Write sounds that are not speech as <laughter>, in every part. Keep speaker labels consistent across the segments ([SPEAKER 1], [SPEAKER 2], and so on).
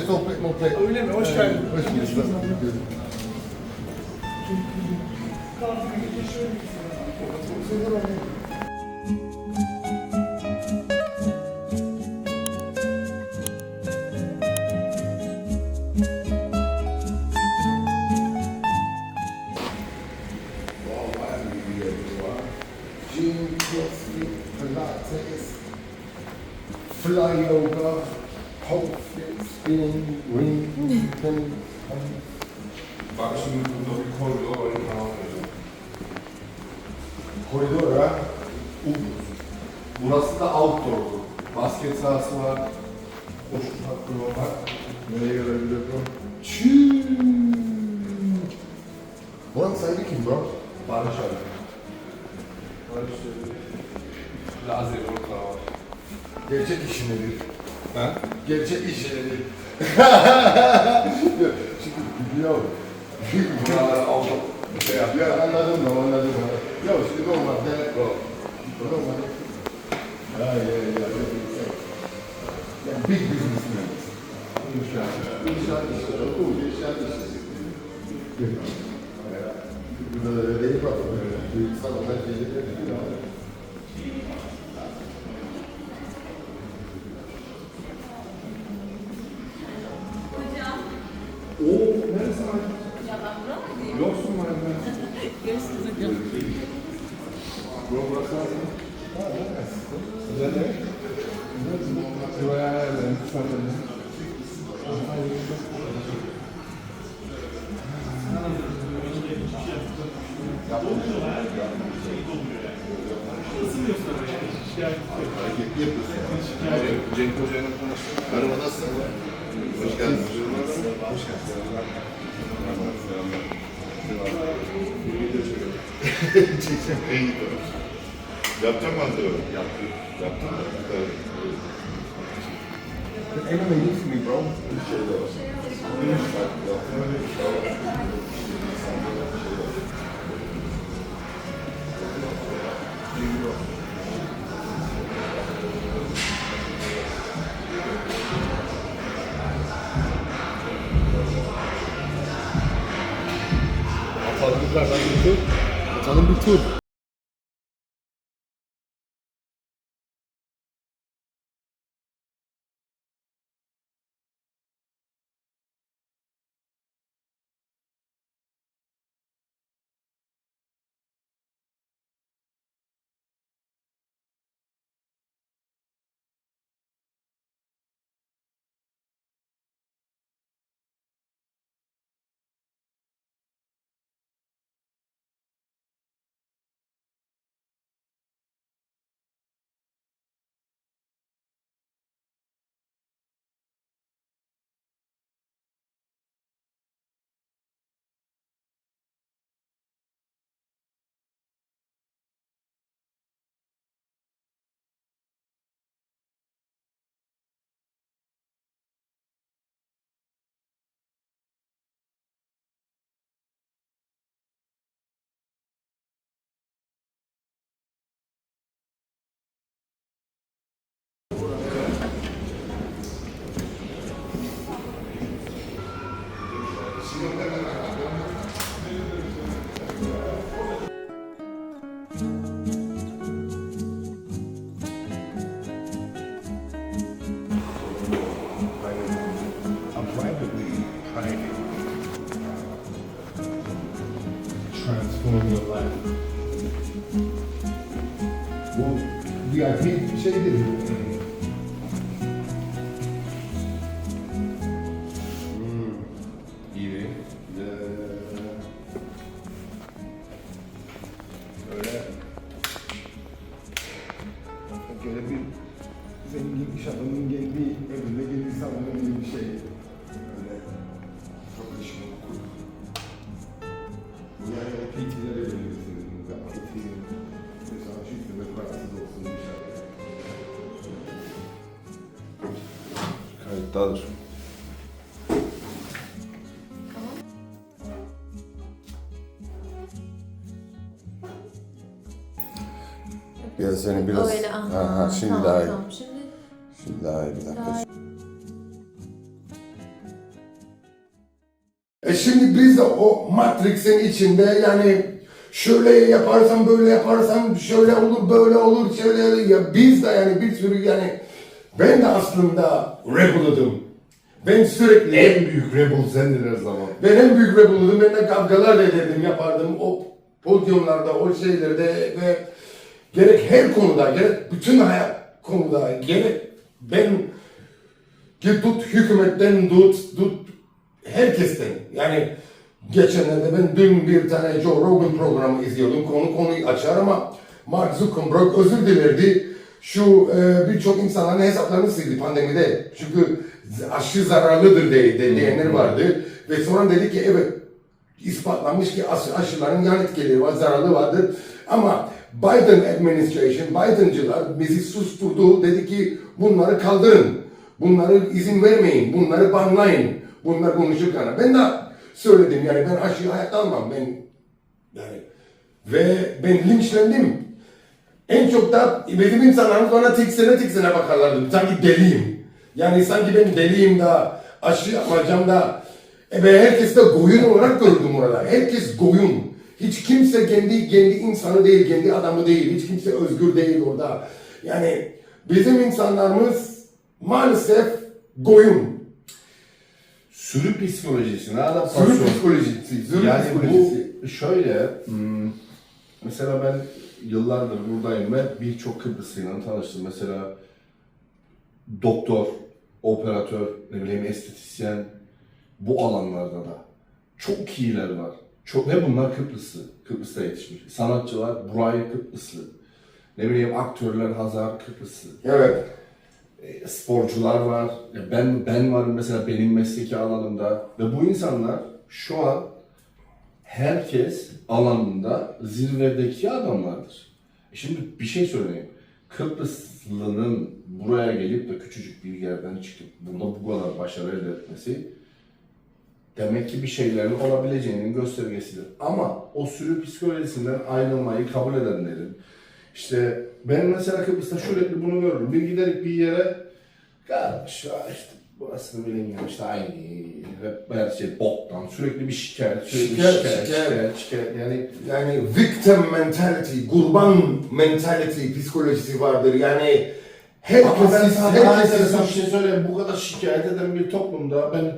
[SPEAKER 1] işte sohbet muhabbet.
[SPEAKER 2] Öyle mi? Hoş geldin.
[SPEAKER 1] Hoş bulduk. Gym, CrossFit, Pilates, fly yoga,
[SPEAKER 3] Bak şimdi burada bir koridor var. Tamam.
[SPEAKER 1] koridor ha. Burası da outdoor. Basket sahası var. Koşu hakkı var. Nereye görebiliyorum? Çüüüü. Kim bro?
[SPEAKER 3] Barış abi. Barış abi. Lazer orada var.
[SPEAKER 1] Gerçek işi nedir?
[SPEAKER 3] Ha?
[SPEAKER 1] Gerçek işi <laughs> nedir? Şimdi biliyor.
[SPEAKER 3] Buralara aldım. Bir şey yap.
[SPEAKER 1] Ya anladım da anladım da. Ya şimdi normalde normalde ya ya ya ya ya big businessman. İnşaat. İnşaat işleri. Bu inşaat işleri. Burada da öyle değil bak. Duygusal olan şeyleri yapıyor.
[SPEAKER 3] Oo, neresi var? Yoksun var ben.
[SPEAKER 4] Görüşürüz hocam.
[SPEAKER 3] Bro burası lazım.
[SPEAKER 1] Ha, evet.
[SPEAKER 3] Güzel de. Şuraya ayarlayın. Lütfen.
[SPEAKER 1] Hareketli yapıyorsun.
[SPEAKER 3] Cenk Hoca'yla konuştum.
[SPEAKER 1] Merhaba nasılsın? Hoş geldin.
[SPEAKER 3] Hoş geldin.
[SPEAKER 1] İyi Yapacağım mı antrenörü? Yaptım. Yaptın mı? Evet. See me, bro. Bir şey de var.
[SPEAKER 2] Atalım yukarıdan bir tur. Atalım bir tur.
[SPEAKER 1] VIP bir Ya seni biraz...
[SPEAKER 4] Öyle aha.
[SPEAKER 1] Ha, ha, şimdi
[SPEAKER 4] tamam,
[SPEAKER 1] daha iyi.
[SPEAKER 4] Tamam. Şimdi
[SPEAKER 1] Şimdi daha iyi bir dakika.
[SPEAKER 4] Daha
[SPEAKER 1] E şimdi biz de o Matrix'in içinde yani şöyle yaparsan böyle yaparsan şöyle olur böyle olur şöyle ya biz de yani bir sürü yani ben de aslında rebel'dım. Ben sürekli
[SPEAKER 3] En büyük rebel sendin her zaman.
[SPEAKER 1] ben en büyük rebel'dım. Ben de kavgalar ederdim, yapardım. O podyumlarda, o şeylerde ve gerek her konuda, gerek bütün hayat konuda, gerek ben ki tut hükümetten tut, tut herkesten. Yani geçenlerde ben dün bir tane Joe Rogan programı izliyordum. Konu konuyu açar ama Mark Zuckerberg özür dilerdi. Şu e, birçok insanların hesaplarını sildi pandemide. Çünkü aşı zararlıdır de, diyenler vardı. Ve sonra dedi ki evet ispatlanmış ki aşı, aşıların yan etkileri var, zararlı vardır. Ama Biden administration, Biden'cılar bizi susturdu. Dedi ki bunları kaldırın. Bunları izin vermeyin. Bunları banlayın. Bunlar konuşurken. Ben de söyledim yani ben aşıyı hayatta almam. Ben yani ve ben linçlendim. En çok da bizim insanlarımız bana tiksene tiksene bakarlardı. Sanki deliyim. Yani sanki ben deliyim da aşı yapacağım da e ben herkes de koyun olarak gördüm orada. Herkes koyun. Hiç kimse kendi kendi insanı değil, kendi adamı değil. Hiç kimse özgür değil orada. Yani bizim insanlarımız maalesef koyun.
[SPEAKER 3] Sürü psikolojisine adaptasyon.
[SPEAKER 1] Sürü psikolojisi. Sürü
[SPEAKER 3] Yani
[SPEAKER 1] psikolojisi.
[SPEAKER 3] bu şöyle, hmm, mesela ben yıllardır buradayım ve birçok Kıbrıslıyla tanıştım. Mesela doktor, operatör, ne bileyim estetisyen, bu alanlarda da çok iyiler var. Çok, ve bunlar Kıbrıslı, Kıbrıs'ta yetişmiş. Sanatçılar, Buray Kıbrıslı. Ne bileyim aktörler Hazar Kıbrıslı.
[SPEAKER 1] Evet.
[SPEAKER 3] E, sporcular var. E, Ben ben varım mesela benim mesleki alanımda ve bu insanlar şu an herkes alanında zirvedeki adamlardır. E Şimdi bir şey söyleyeyim. Kıbrıslı'nın buraya gelip de küçücük bir yerden çıkıp burada bu kadar başarı elde etmesi demek ki bir şeylerin olabileceğinin göstergesidir. Ama o sürü psikolojisinden ayrılmayı kabul edenlerin işte ben mesela Kıbrıs'ta sürekli bunu görürüm. Bir giderik bir yere kardeş işte burasını bilemiyorum işte aynı hep her şey boktan sürekli bir şikayet sürekli
[SPEAKER 1] Şikayet,
[SPEAKER 3] şikayet, şikayet,
[SPEAKER 1] şikayet.
[SPEAKER 3] şikayet, yani
[SPEAKER 1] Yani victim mentality, kurban mentality psikolojisi vardır. Yani herkes, herkes
[SPEAKER 3] bir şey söyleyeyim. Bu kadar şikayet eden bir toplumda ben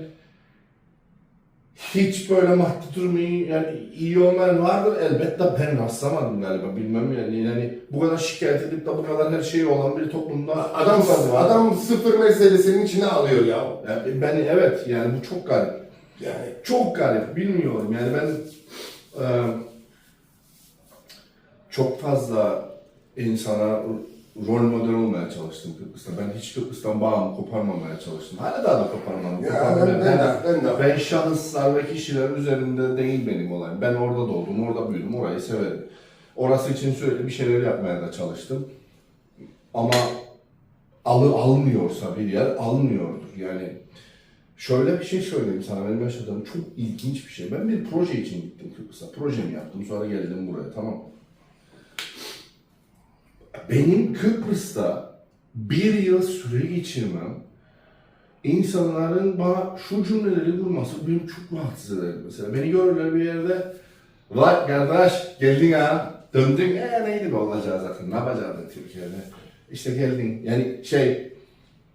[SPEAKER 3] hiç böyle maddi durumu iyi, yani iyi olmayan vardır elbette ben rastlamadım galiba bilmem yani yani bu kadar şikayet edip de bu kadar her şeyi olan bir toplumda
[SPEAKER 1] adam,
[SPEAKER 3] az var.
[SPEAKER 1] adam sıfır meselesinin içine alıyor ya.
[SPEAKER 3] Yani ben evet yani bu çok garip.
[SPEAKER 1] Yani
[SPEAKER 3] Çok garip bilmiyorum yani ben e, çok fazla insana rol model olmaya çalıştım Kıbrıs'ta. Ben hiç Kıbrıs'tan bağımı koparmamaya çalıştım. Hala daha da koparmam.
[SPEAKER 1] Ya ben- ben ben de.
[SPEAKER 3] ben şahıslar ve kişilerin üzerinde değil benim olayım. Ben orada doğdum, orada büyüdüm, orayı severim. Orası için sürekli bir şeyler yapmaya da çalıştım. Ama alı almıyorsa bir yer almıyordur. Yani şöyle bir şey söyleyeyim sana benim yaşadığım çok ilginç bir şey. Ben bir proje için gittim Kıbrıs'a. Projemi yaptım sonra geldim buraya tamam mı? Benim Kıbrıs'ta bir yıl süre geçirmem insanların bana şu cümleleri kurması beni çok rahatsız eder. Mesela. Beni görürler bir yerde Vay kardeş geldin ha döndün e neydi be olacağı zaten ne yapacaktın Türkiye'de? İşte geldin. Yani şey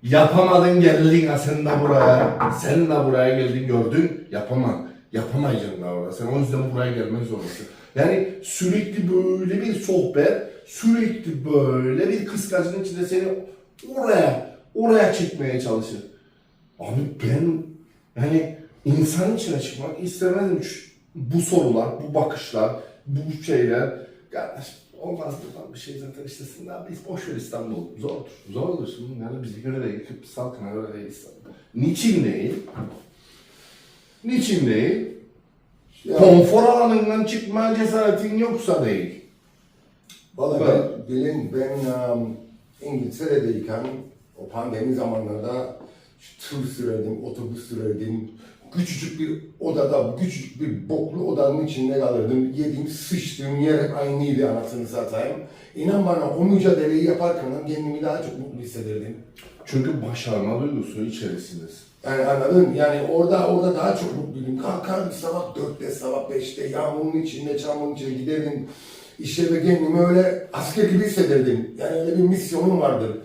[SPEAKER 3] yapamadın geldin ha sen de buraya sen de buraya geldin gördün. Yapamam yapamayacaksın da orada. Sen o yüzden buraya gelmek zorundasın. Yani sürekli böyle bir sohbet sürekli böyle bir kıskacın içinde seni oraya oraya çekmeye çalışır Abi ben yani insan içine çıkmak istemezdim. Şu- Bu sorular, bu bakışlar, bu şeyler. Kardeş olmaz buradan bir şey zaten işte sen abi boş ver İstanbul. Zordur. Zordur. Şimdi yani bize göre değil. Kıbrıs halkına göre değil İstanbul. Niçin değil? Niçin değil?
[SPEAKER 1] Ya-
[SPEAKER 3] Konfor alanından çıkma cesaretin yoksa değil.
[SPEAKER 1] Vallahi ben, bilin ben um, İngiltere'deyken o pandemi zamanlarda tır sürerdim, otobüs sürerdim. Küçücük bir odada, küçücük bir boklu odanın içinde kalırdım. Yediğim, sıçtığım yer aynıydı anasını satayım. İnan bana o mücadeleyi yaparken kendimi daha çok mutlu hissederdim.
[SPEAKER 3] Çünkü başarma duygusu içerisindesin.
[SPEAKER 1] Yani anladın? Yani orada orada daha çok mutluydum. Kalkardım sabah dörtte, sabah beşte, yağmurun içinde, çamurun içinde giderdim. İşe ve kendimi öyle asker gibi hissederdim. Yani öyle bir misyonum vardır.